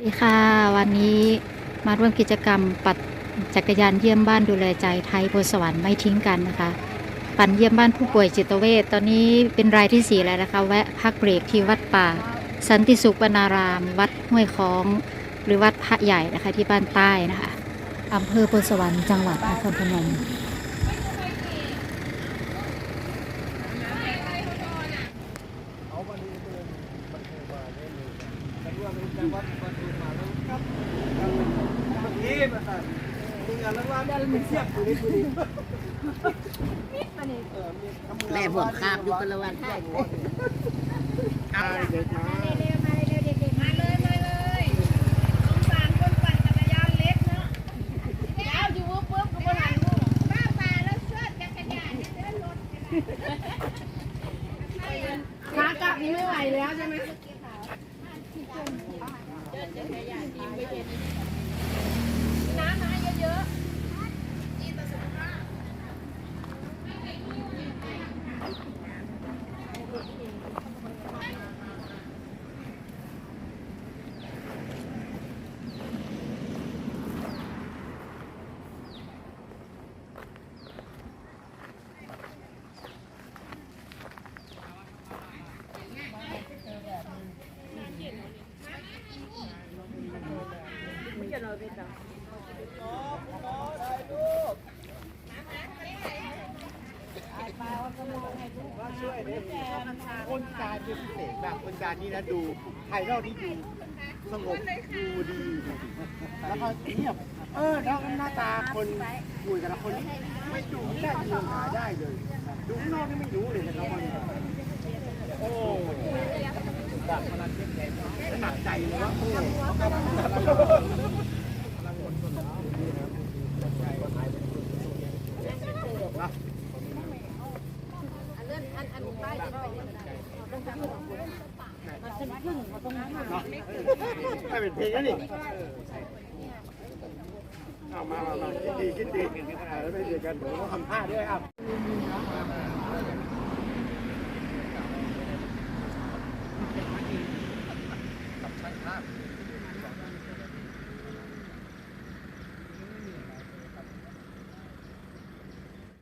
สวัสดีค่ะ วันนี้มาร่วมกิจกรรมปัดจักรยานเยี่ยมบ้านดูแลใจไทยโพสวรรค์ไม่ทิ้งกันนะคะ ปั่นเยี่ยมบ้านผู้ป่วยจิตเวชตอนนี้เป็นรายที่สี่แล้วนะคะ แวะพักเบรกที่วัดป่า สันติสุขวนาราม วัดห้วยคล้อง หรือวัดพระใหญ่นะคะที่บ้านใต้นะคะอำเภอโพสวรรค์จังหวัดนครพนมเอาวันนี้เดินมันเคยมาได้เลยแต่ว่าเป็นจังหวัด คยมาแล้วครับบางทีมาสั่นมึงอะแล้วว่าได้มันเสียบอยู่ในตัวนี้เออมีคำแม่ผมคาบอยู่คนละวันให้อ่าเด็กมามาเลยมาเลยสงสารคนปั่นจักรยานเล็กเนาะเดี๋ยวอยู่ปุ๊บก็บ่ทันงูป้าป่าแล้วเสื้อจักรยานเนี่ยเดินรถขากลับนี่ไม่ไหวแล้วใช่ไหม น้ำมาเยอะๆ ช่วยดิคนการเป็นพิเศษแบบคนการนี่นะดูภายนอกนี่ดูสงบดูดี แล้วก็เงียบ เออแล้วหน้าตาคนคุยแต่ละคนนี่ไม่ดูไม่ได้ดูหาได้เลย ดูข้างนอกนี่ไม่รู้เลยนะครับมันโอ้แบบพลังเช็คแขนหนักใจเลยว่าโอ้ ให้เป็นเพลงแล้วนี่เอามามามาคิดดีคิดดีแล้วไปเดีกันผมต้องทำท่าด้วยครับกับช่างภาพ